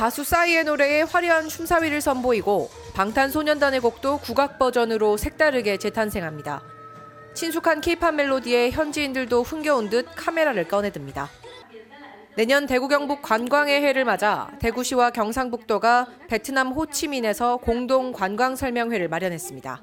가수 싸이의 노래에 화려한 춤사위를 선보이고 방탄소년단의 곡도 국악 버전으로 색다르게 재탄생합니다. 친숙한 케이팝 멜로디에 현지인들도 흥겨운 듯 카메라를 꺼내듭니다. 내년 대구 경북 관광의 해를 맞아 대구시와 경상북도가 베트남 호치민에서 공동 관광 설명회를 마련했습니다.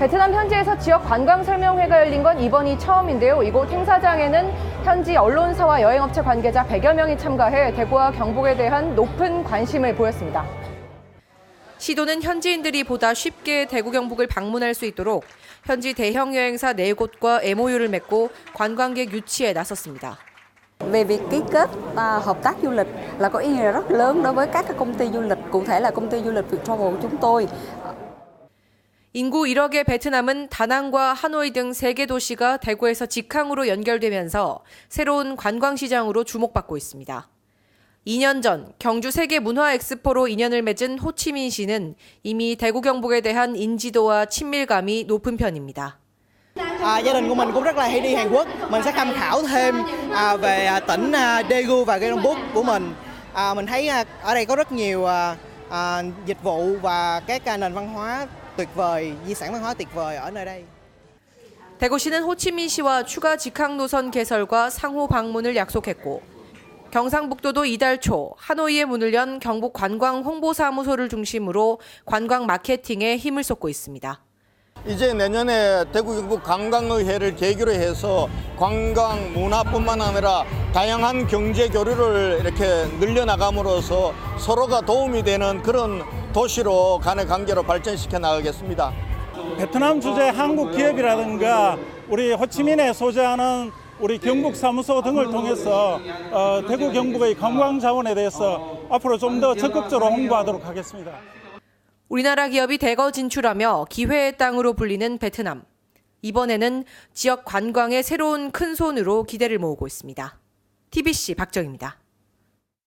베트남 현지에서 지역 관광 설명회가 열린 건 이번이 처음인데요. 이곳 행사장에는 현지 언론사와 여행업체 관계자 100여 명이 참가해 대구와 경북에 대한 높은 관심을 보였습니다. 시도는 현지인들이 보다 쉽게 대구 경북을 방문할 수 있도록 현지 대형 여행사 4곳과 MOU를 맺고 관광객 유치에 나섰습니다. Về việc ký kết à, hợp tác du lịch là có ý nghĩa rất lớn đối với các công ty du lịch, cụ thể là công ty du lịch Viettravel của chúng tôi. 인구 1억의 베트남은 다낭과 하노이 등 3개 도시가 대구에서 직항으로 연결되면서 새로운 관광 시장으로 주목받고 있습니다. 2년 전 경주 세계 문화 엑스포로 인연을 맺은 호치민시는 이미 대구 경북에 대한 인지도와 친밀감이 높은 편입니다. Tuyệt vời, di sản văn hóa tuyệt vời ở nơi đây. 대구시는 호치민 시와 추가 직항 노선 개설과 상호 방문을 약속했고 경상북도도 이달 초 하노이에 문을 연 경북 관광 홍보사무소를 중심으로 관광 마케팅에 힘을 쏟고 있습니다. 이제 내년에 대구 경북 관광의회를 계기로 해서 관광 문화뿐만 아니라 다양한 경제 교류를 이렇게 늘려나감으로써 서로가 도움이 되는 그런 도시로 간의 관계로 발전시켜 나가겠습니다. 베트남 주재 한국 기업이라든가 우리 호치민에 소재하는 우리 경북 사무소 등을 통해서 어, 대구 경북의 관광 자원에 대해서 앞으로 좀 더 적극적으로 홍보하도록 하겠습니다. 우리나라 기업이 대거 진출하며 기회의 땅으로 불리는 베트남. 이번에는 지역 관광의 새로운 큰 손으로 기대를 모으고 있습니다. TBC 박정입니다.